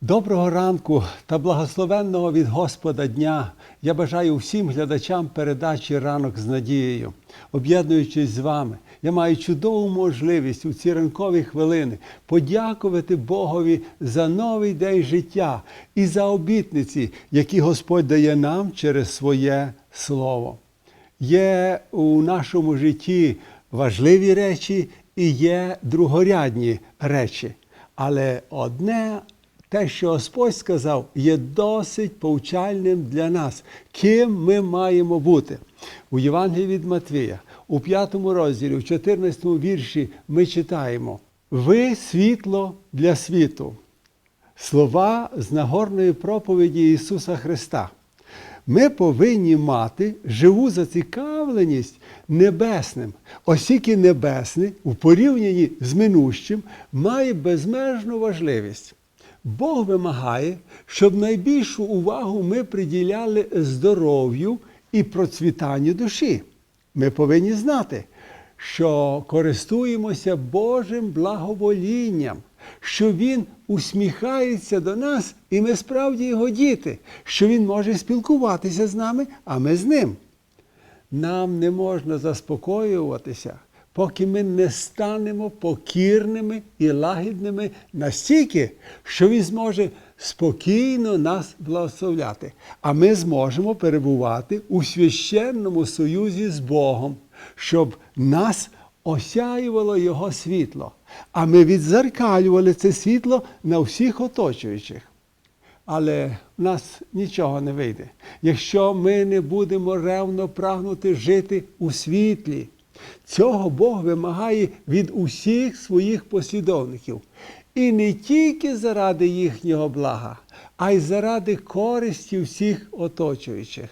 Доброго ранку та благословенного від Господа дня. Я бажаю всім глядачам передачі ранок з надією. Об'єднуючись з вами, я маю чудову можливість у ці ранкові хвилини подякувати Богові за новий день життя і за обітниці, які Господь дає нам через своє слово. Є у нашому житті важливі речі і є другорядні речі. Але одне те, що Господь сказав, є досить повчальним для нас, ким ми маємо бути. У Євангелії від Матвія, у 5 розділі, у 14 вірші ми читаємо: Ви світло для світу. Слова з нагорної проповіді Ісуса Христа. Ми повинні мати живу зацікавленість небесним, оскільки небесне у порівнянні з минущим має безмежну важливість. Бог вимагає, щоб найбільшу увагу ми приділяли здоров'ю і процвітанню душі. Ми повинні знати, що користуємося Божим благоволінням, що Він усміхається до нас, і ми справді його діти, що Він може спілкуватися з нами, а ми з ним. Нам не можна заспокоюватися, поки ми не станемо покірними і лагідними настільки, що Він зможе спокійно нас благословляти. А ми зможемо перебувати у священному союзі з Богом, щоб нас осяювало Його світло, а ми відзеркалювали це світло на всіх оточуючих. Але в нас нічого не вийде, якщо ми не будемо ревно прагнути жити у світлі. Цього Бог вимагає від усіх своїх послідовників. І не тільки заради їхнього блага, а й заради користі всіх оточуючих.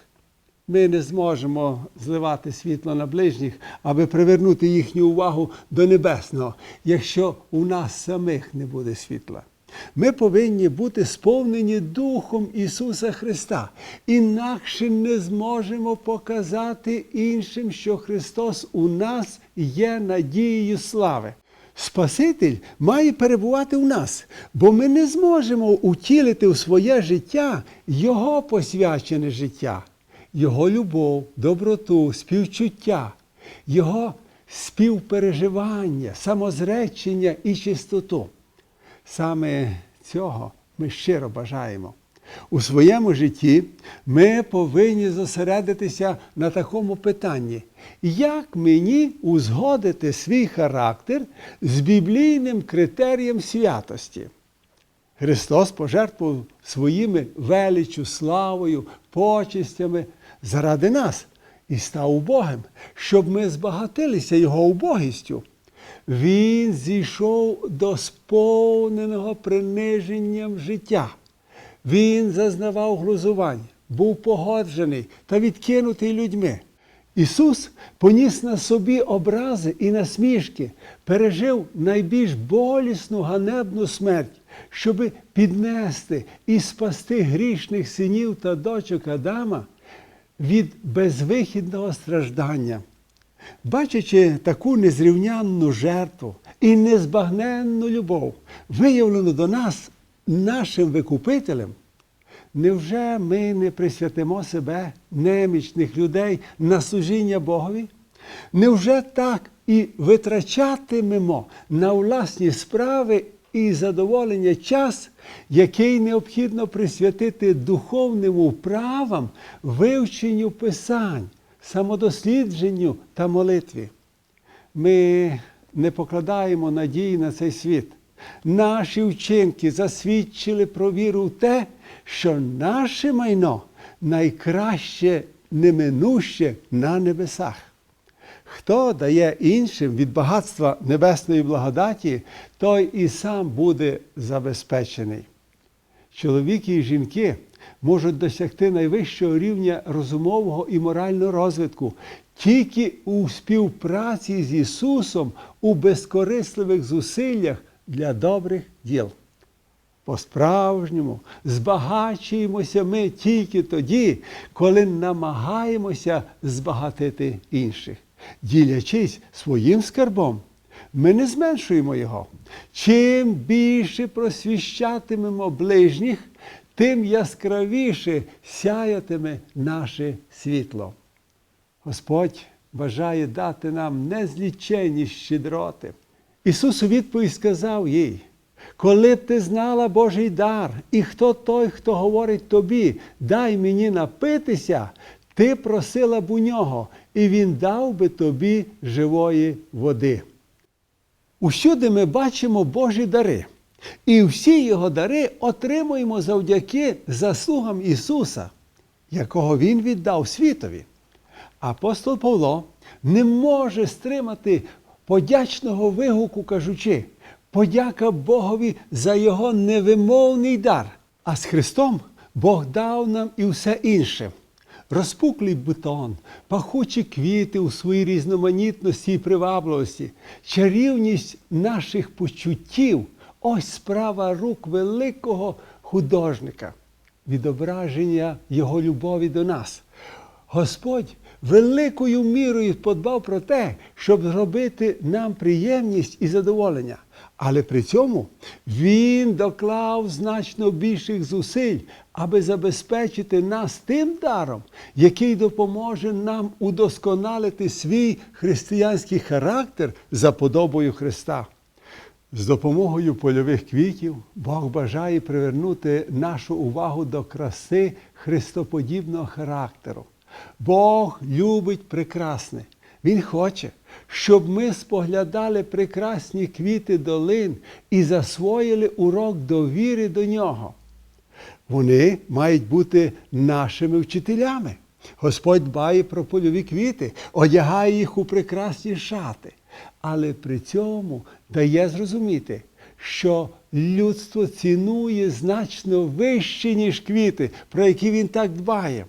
Ми не зможемо зливати світло на ближніх, аби привернути їхню увагу до небесного, якщо у нас самих не буде світла. Ми повинні бути сповнені Духом Ісуса Христа, інакше не зможемо показати іншим, що Христос у нас є надією слави. Спаситель має перебувати у нас, бо ми не зможемо утілити у своє життя Його посвячене життя, Його любов, доброту, співчуття, Його співпереживання, самозречення і чистоту. Саме цього ми щиро бажаємо. У своєму житті ми повинні зосередитися на такому питанні, як мені узгодити свій характер з біблійним критерієм святості. Христос пожертвував своїми величю, славою, почестями заради нас і став убогим, щоб ми збагатилися Його убогістю. Він зійшов до сповненого приниженням життя. Він зазнавав глузувань, був погоджений та відкинутий людьми. Ісус поніс на собі образи і насмішки, пережив найбільш болісну ганебну смерть, щоби піднести і спасти грішних синів та дочок Адама від безвихідного страждання. Бачачи таку незрівнянну жертву і незбагненну любов, виявлену до нас нашим викупителем, невже ми не присвятимо себе немічних людей на служіння Богові? Невже так і витрачатимемо на власні справи і задоволення час, який необхідно присвятити духовним вправам, вивченню писань? Самодослідженню та молитві. Ми не покладаємо надії на цей світ. Наші вчинки засвідчили про віру в те, що наше майно найкраще неминуще на небесах. Хто дає іншим від багатства небесної благодаті, той і сам буде забезпечений. Чоловіки і жінки можуть досягти найвищого рівня розумового і морального розвитку тільки у співпраці з Ісусом у безкорисливих зусиллях для добрих діл. По-справжньому збагачуємося ми тільки тоді, коли намагаємося збагатити інших, ділячись своїм скарбом, ми не зменшуємо його. Чим більше просвіщатимемо ближніх, тим яскравіше сяятиме наше світло. Господь бажає дати нам незліченні щедроти. Ісус у відповідь сказав їй, коли б ти знала Божий дар, і хто той, хто говорить тобі, дай мені напитися, ти просила б у нього, і він дав би тобі живої води. Усюди ми бачимо Божі дари. І всі його дари отримуємо завдяки заслугам Ісуса, якого Він віддав світові. Апостол Павло не може стримати подячного вигуку, кажучи, подяка Богові за його невимовний дар. А з Христом Бог дав нам і все інше. Розпуклий бутон, пахучі квіти у своїй різноманітності і привабливості, чарівність наших почуттів ось справа рук великого художника, відображення Його любові до нас. Господь великою мірою подбав про те, щоб зробити нам приємність і задоволення. Але при цьому Він доклав значно більших зусиль, аби забезпечити нас тим даром, який допоможе нам удосконалити свій християнський характер за подобою Христа. З допомогою польових квітів Бог бажає привернути нашу увагу до краси христоподібного характеру. Бог любить прекрасне. Він хоче, щоб ми споглядали прекрасні квіти долин і засвоїли урок довіри до нього. Вони мають бути нашими вчителями. Господь дбає про польові квіти, одягає їх у прекрасні шати, але при цьому дає зрозуміти, що людство цінує значно вище, ніж квіти, про які він так дбає.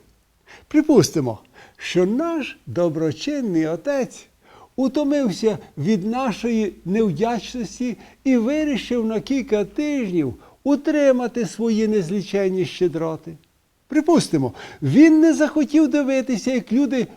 Припустимо, що наш доброчинний отець утомився від нашої невдячності і вирішив на кілька тижнів утримати свої незліченні щедроти. Припустимо, він не захотів дивитися, як люди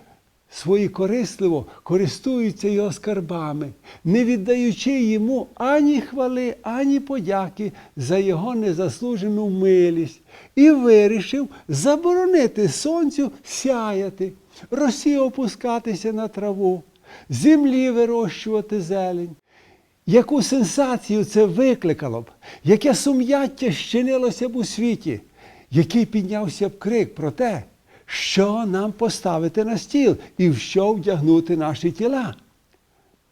свої корисливо користуються його скарбами, не віддаючи йому ані хвали, ані подяки за його незаслужену милість, і вирішив заборонити сонцю сяяти, росі опускатися на траву, землі вирощувати зелень. Яку сенсацію це викликало б, яке сум'яття щинилося б у світі, який піднявся б крик про те, що нам поставити на стіл і в що вдягнути наші тіла.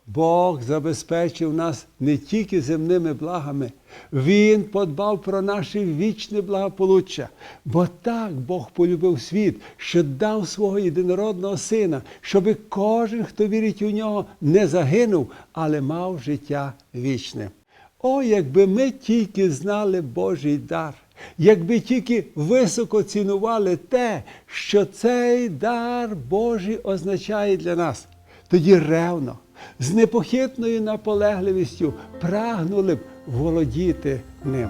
Бог забезпечив нас не тільки земними благами, Він подбав про наше вічне благополуччя. Бо так Бог полюбив світ, що дав свого єдинородного сина, щоби кожен, хто вірить у нього, не загинув, але мав життя вічне. О, якби ми тільки знали Божий дар, якби тільки високо цінували те, що цей дар Божий означає для нас, тоді ревно, з непохитною наполегливістю прагнули б володіти ним.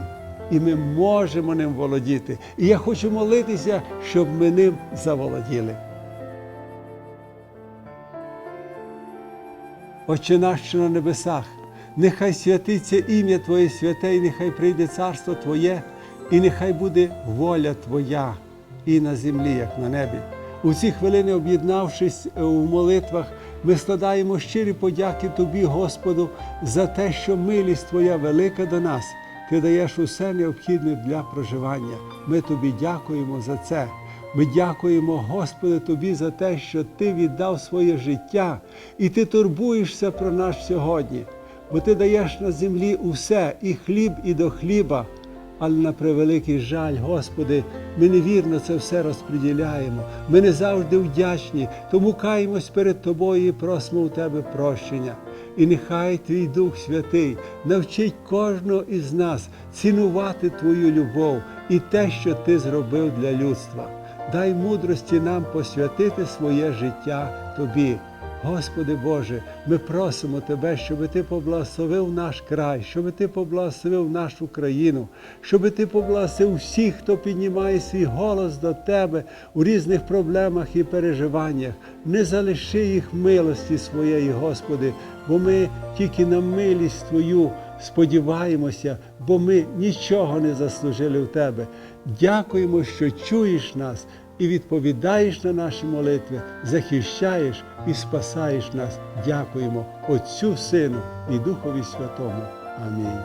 І ми можемо ним володіти. І я хочу молитися, щоб ми ним заволоділи. Отче наш, що на небесах, нехай святиться ім'я Твоє святе, і нехай прийде царство Твоє, і нехай буде воля Твоя і на землі, як на небі. У ці хвилини, об'єднавшись у молитвах, ми складаємо щирі подяки Тобі, Господу, за те, що милість Твоя велика до нас. Ти даєш усе необхідне для проживання. Ми тобі дякуємо за це. Ми дякуємо, Господи, Тобі за те, що Ти віддав своє життя і Ти турбуєшся про нас сьогодні, бо Ти даєш на землі усе, і хліб, і до хліба. Але на превеликий жаль, Господи, ми невірно це все розподіляємо. Ми не завжди вдячні, тому каємось перед Тобою і просимо у Тебе прощення. І нехай Твій Дух Святий навчить кожного із нас цінувати Твою любов і те, що Ти зробив для людства. Дай мудрості нам посвятити своє життя Тобі. Господи Боже, ми просимо Тебе, щоб Ти поблагословив наш край, щоб Ти поблагословив нашу країну, щоб Ти поблагословив всіх, хто піднімає свій голос до Тебе у різних проблемах і переживаннях. Не залиши їх милості своєї, Господи, бо ми тільки на милість Твою сподіваємося, бо ми нічого не заслужили в Тебе. Дякуємо, що чуєш нас і відповідаєш на наші молитви, захищаєш і спасаєш нас. Дякуємо Отцю, Сину і Духові Святому. Амінь.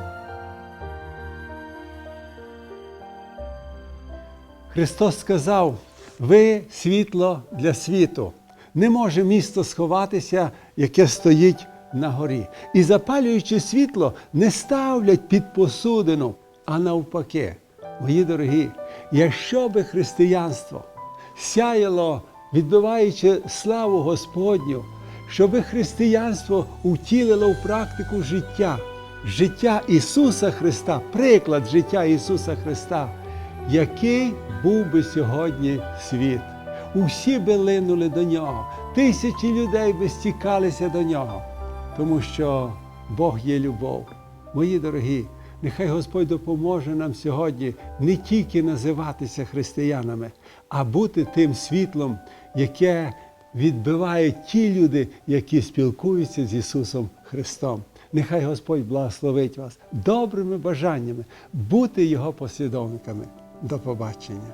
Христос сказав: ви світло для світу. Не може місто сховатися, яке стоїть на горі. І запалюючи світло, не ставлять під посудину, а навпаки. Мої дорогі, якщо би християнство сяяло, відбиваючи славу Господню, щоби християнство утілило в практику життя, життя Ісуса Христа, приклад життя Ісуса Христа, який був би сьогодні світ. Усі би линули до нього, тисячі людей би стікалися до нього, тому що Бог є любов. Мої дорогі, нехай Господь допоможе нам сьогодні не тільки називатися християнами, а бути тим світлом, яке відбивають ті люди, які спілкуються з Ісусом Христом. Нехай Господь благословить вас добрими бажаннями бути Його послідовниками. До побачення.